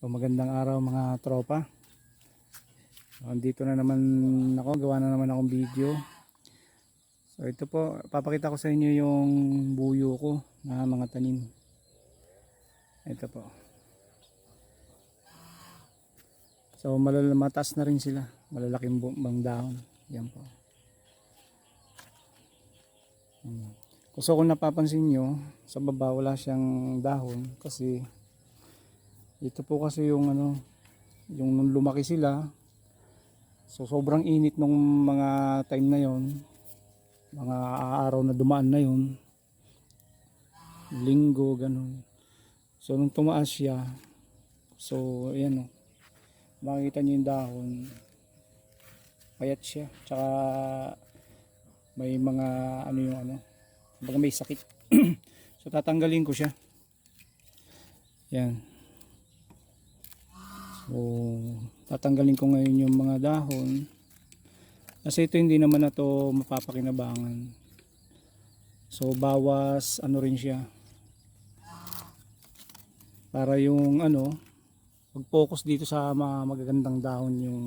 So, magandang araw mga tropa. So, na naman ako, gawa na naman akong video. So ito po, papakita ko sa inyo yung buyo ko na mga tanim. Ito po. So malal mataas na rin sila, malalaking bang dahon. Yan po. Hmm. Gusto kung napapansin nyo, sa baba wala siyang dahon kasi ito po kasi yung ano, yung nung lumaki sila, so sobrang init nung mga time na yon mga araw na dumaan na yon linggo ganun. So nung tumaas siya so ayan o. Makikita niyo yung dahon. Payat siya. Tsaka may mga ano yung ano baga may sakit. So tatanggalin ko siya. Yan so tatanggalin ko ngayon yung mga dahon kasi ito hindi naman na to mapapakinabangan. So bawas ano rin siya. Para yung ano, mag-focus dito sa mga magagandang dahon yung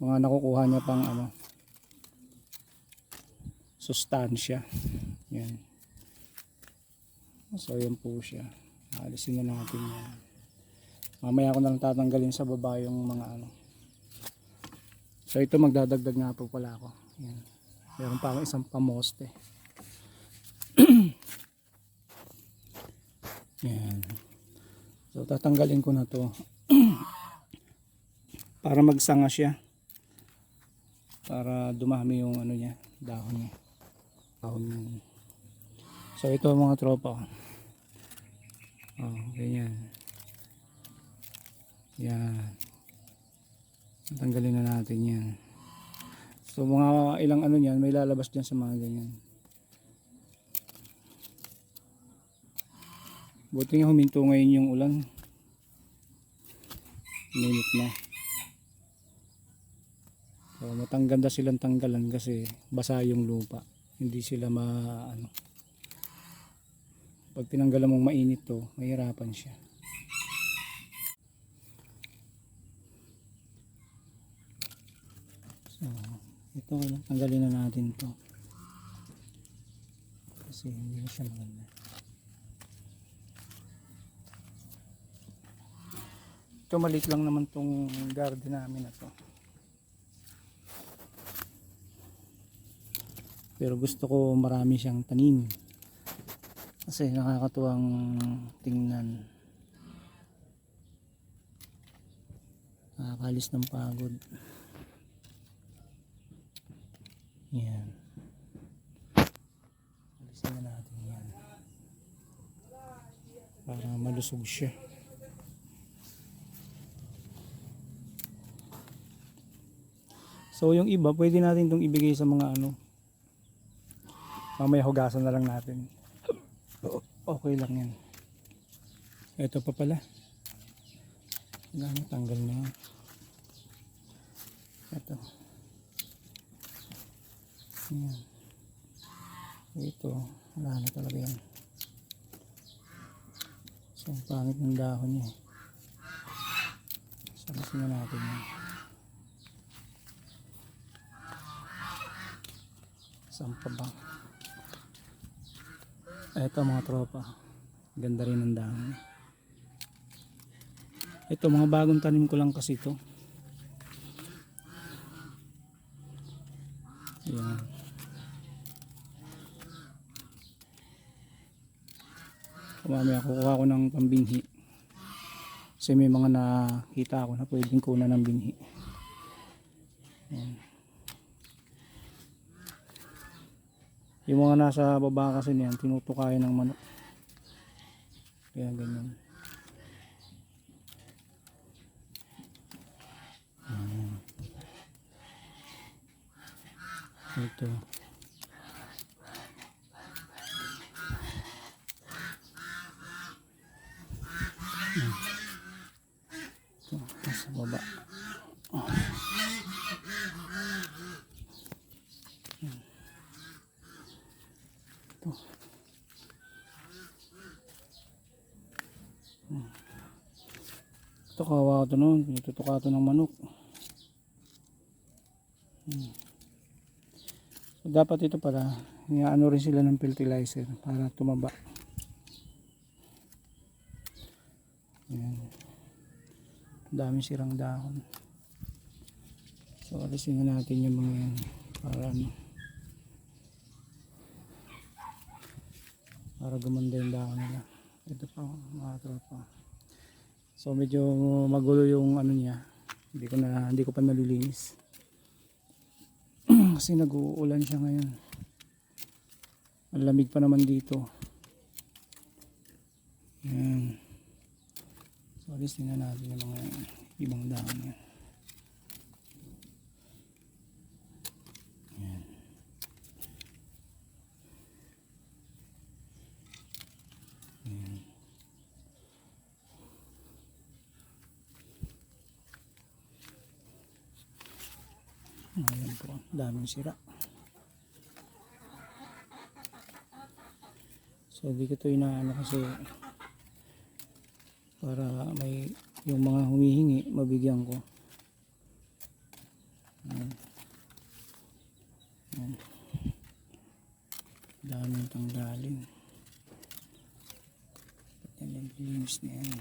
mga nakukuha niya pang ano sustansya. Yan. So yan po siya. Alisin na natin yan. Mamaya ko na lang tatanggalin sa baba yung mga ano So ito magdadagdag nga po pala ako. Yan. Meron pa akong isang pamoste. Yan. So tatanggalin ko na to. Para magsanga siya. Para dumami yung ano niya, dahon niya. Dahon niya. So ito mga tropa. Oh, ganyan. Yan. Tanggalin na natin yan. So mga ilang ano niyan, may lalabas dyan sa mga ganyan. Buti nga huminto ngayon yung ulan. Minute na. So matangganda silang tanggalan kasi basa yung lupa. Hindi sila ma ano. Pag tinanggalan mong mainit to, mahirapan siya. So, ito ano, tanggalin na natin to. Kasi hindi na siya maganda. Ito maliit lang naman tong garden namin na to. Pero gusto ko marami siyang tanim. Kasi nakakatuwang tingnan. Nakakalis ng pagod. Yan. Alisin na natin yan. Para malusog siya. So yung iba, pwede natin itong ibigay sa mga ano. Mamaya hugasan na lang natin. Okay lang yan. Ito pa pala. Ganun, tanggal na yan. Ito. Ayan. Ito, wala na talaga yan. So, ang pangit ng dahon niya. Salasin na natin yan. Saan pa ba? Ito mga tropa. Ganda rin ng dahon. Ito, mga bagong tanim ko lang kasi ito. Ayan. Mamaya kukuha ko ng pambinhi. Kasi may mga nakita ako na pwedeng kunan ng binhi. Ayan. Yung mga nasa baba kasi niyan, tinutukayan ng manok. Kaya ganyan. Ayan. Ito. Ito, nasa baba. Ito. Ito kawawa ito noon. Pinututuka ito ng manok. Hmm. So, dapat ito pala, ano rin sila ng fertilizer para tumaba. Ang Dami sirang dahon. So alisin na natin yung mga yan para ano para gumanda yung dahon nila. Ito pa mga tropa. So medyo magulo yung ano niya. Hindi ko na hindi ko pa nalilinis. Kasi nag-uulan siya ngayon. Ang lamig pa naman dito. Ayan. So alisin na natin yung mga ibang dahon yan. Ayan po, daming sira. So di ko ito inaano kasi para may yung mga humihingi mabigyan ko. Ayan. Ayan. Daming tanggalin. Yan yung linis na yan.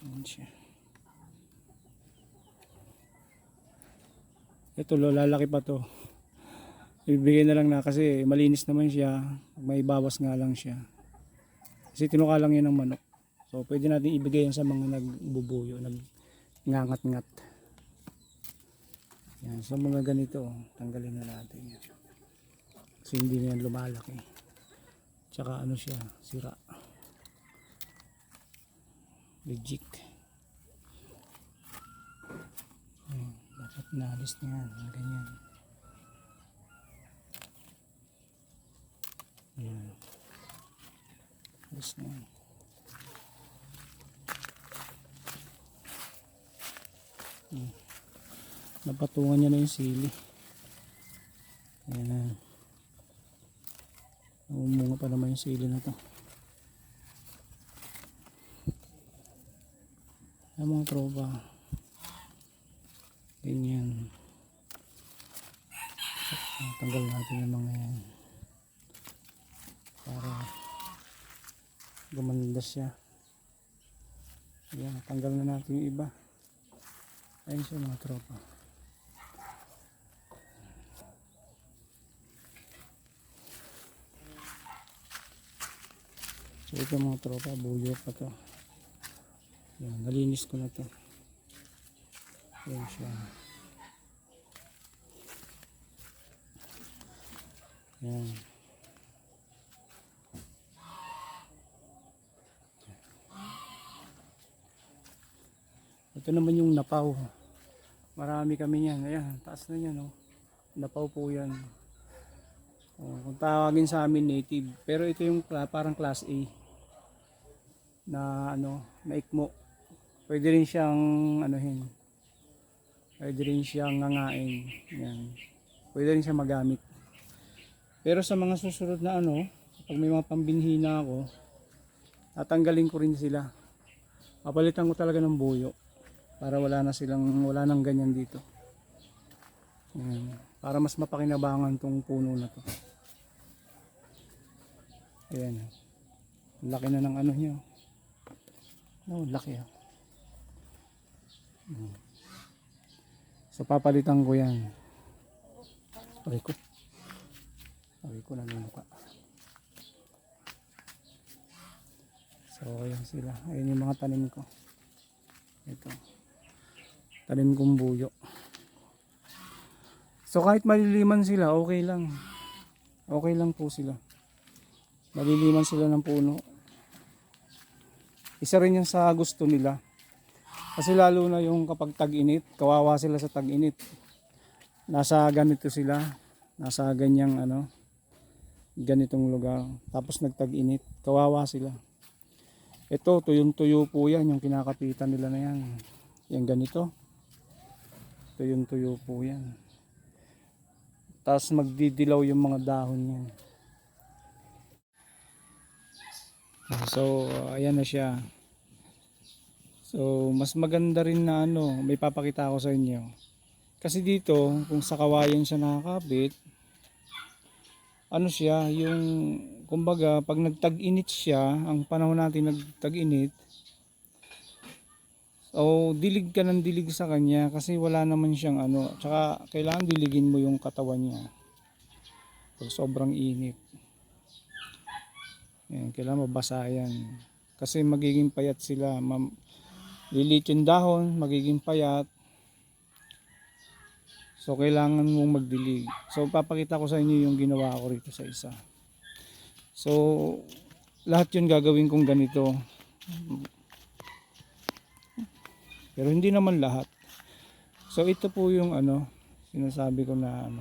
Ayan siya. Ito lo, lalaki pa to. Ibigay na lang na kasi malinis naman siya. May bawas nga lang siya. Kasi tinuka lang yan ng manok. So pwede natin ibigay yan sa mga nagbubuyo, nagngangat-ngat. Yan, sa mga ganito, tanggalin na natin yan. Kasi hindi na yan lumalaki. Tsaka ano siya, sira. Legit. Ayan, dapat naalis na yan, ganyan. Ayan. Alis na yan. Napatungan niya na yung sili. Ayan. Umunga pa naman yung sili na to. Ayan mga tropa. Ganyan. Tanggal natin yung mga yan. Para gumanda siya. Ayan, tanggal na natin yung iba. Ayun siya mga tropa. So ito mga tropa, buyo pa to. Yan, nalinis ko na to. Yan siya. Yan. Ito naman yung napaw. Marami kami yan. Ayan, taas na yan. Oh. Napaw po yan. Oh, kung tawagin sa amin native. Pero ito yung parang class A. Na ano, na ikmo. Pwede rin siyang anuhin. Pwede rin siyang ngangain. Yan. Pwede rin siya magamit. Pero sa mga susunod na ano, pag may mga pambinhi na ako, tatanggalin ko rin sila. Papalitan ko talaga ng buyo para wala na silang wala nang ganyan dito. Ayan. Para mas mapakinabangan tong puno na to. Ayan. Laki na ng ano niya. No, laki ah. Mm. So papalitan ko yan. Aray ko. Aray ko nanunuka. So ayan sila. Ayan yung mga tanim ko. Ito. Tanim kong buyo. So kahit maliliman sila, okay lang. Okay lang po sila. Maliliman sila ng puno. Isa rin yan sa gusto nila. Kasi lalo na yung kapag tag-init, kawawa sila sa tag-init. Nasa ganito sila, nasa ganyang ano, ganitong lugar. Tapos nagtag-init, kawawa sila. Ito, tuyong-tuyo po yan, yung kinakapitan nila na yan. Yan ganito. Tuyong-tuyo po yan. Tapos magdidilaw yung mga dahon yan. So, ayan na siya. So, mas maganda rin na ano, may papakita ako sa inyo. Kasi dito, kung sa kawayan siya nakakabit, ano siya, yung, kumbaga, pag nagtag-init siya, ang panahon natin nagtag-init, so, dilig ka ng dilig sa kanya kasi wala naman siyang ano, tsaka kailangan diligin mo yung katawan niya. Pag sobrang init. Yan, kailangan mabasa yan. Kasi magiging payat sila. Mam lilit yung dahon, magiging payat. So, kailangan mong magdilig. So, papakita ko sa inyo yung ginawa ko rito sa isa. So, lahat yun gagawin kong ganito. Pero hindi naman lahat. So, ito po yung ano, sinasabi ko na ano,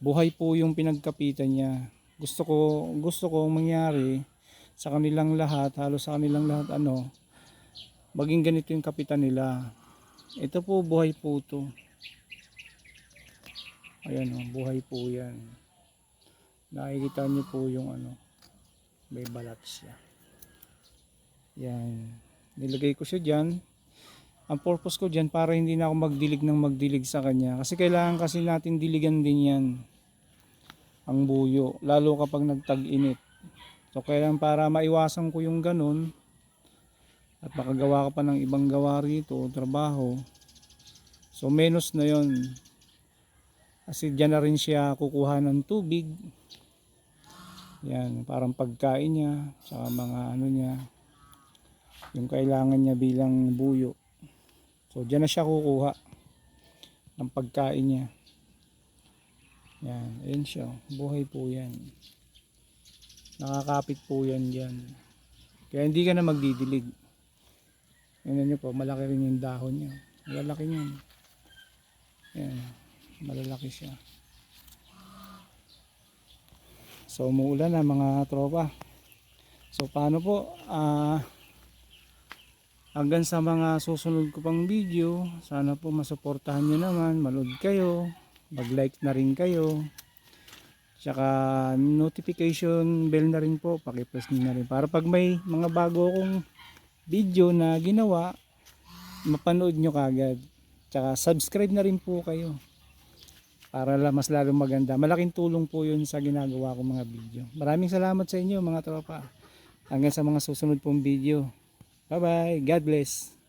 buhay po yung pinagkapitan niya. Gusto ko, gusto ko mangyari sa kanilang lahat, halos sa kanilang lahat ano, maging ganito yung kapitan nila. Ito po, buhay po to. Ayan o, buhay po yan. Nakikita niyo po yung ano, may balat siya. Yan. Nilagay ko siya dyan. Ang purpose ko dyan para hindi na ako magdilig ng magdilig sa kanya. Kasi kailangan kasi natin diligan din yan. Ang buyo. Lalo kapag nagtag-init. So kailangan para maiwasan ko yung ganun. At makagawa ka pa ng ibang gawa rito, trabaho. So menos na yon kasi dyan na rin siya kukuha ng tubig. Yan, parang pagkain niya, sa mga ano niya, yung kailangan niya bilang buyo. So dyan na siya kukuha ng pagkain niya. Yan, ayun siya. Buhay po yan. Nakakapit po yan dyan. Kaya hindi ka na magdidilig. Yan nyo po, malaki rin yung dahon niya. Malalaki niyan. Yan malalaki siya so umuulan na mga tropa so paano po ah hanggang sa mga susunod ko pang video sana po masuportahan nyo naman manood kayo mag like na rin kayo tsaka notification bell na rin po pakipress nyo na rin para pag may mga bago akong video na ginawa mapanood nyo kagad tsaka subscribe na rin po kayo para mas lalong maganda. Malaking tulong po yun sa ginagawa kong mga video. Maraming salamat sa inyo mga tropa. Hanggang sa mga susunod pong video. Bye bye. God bless.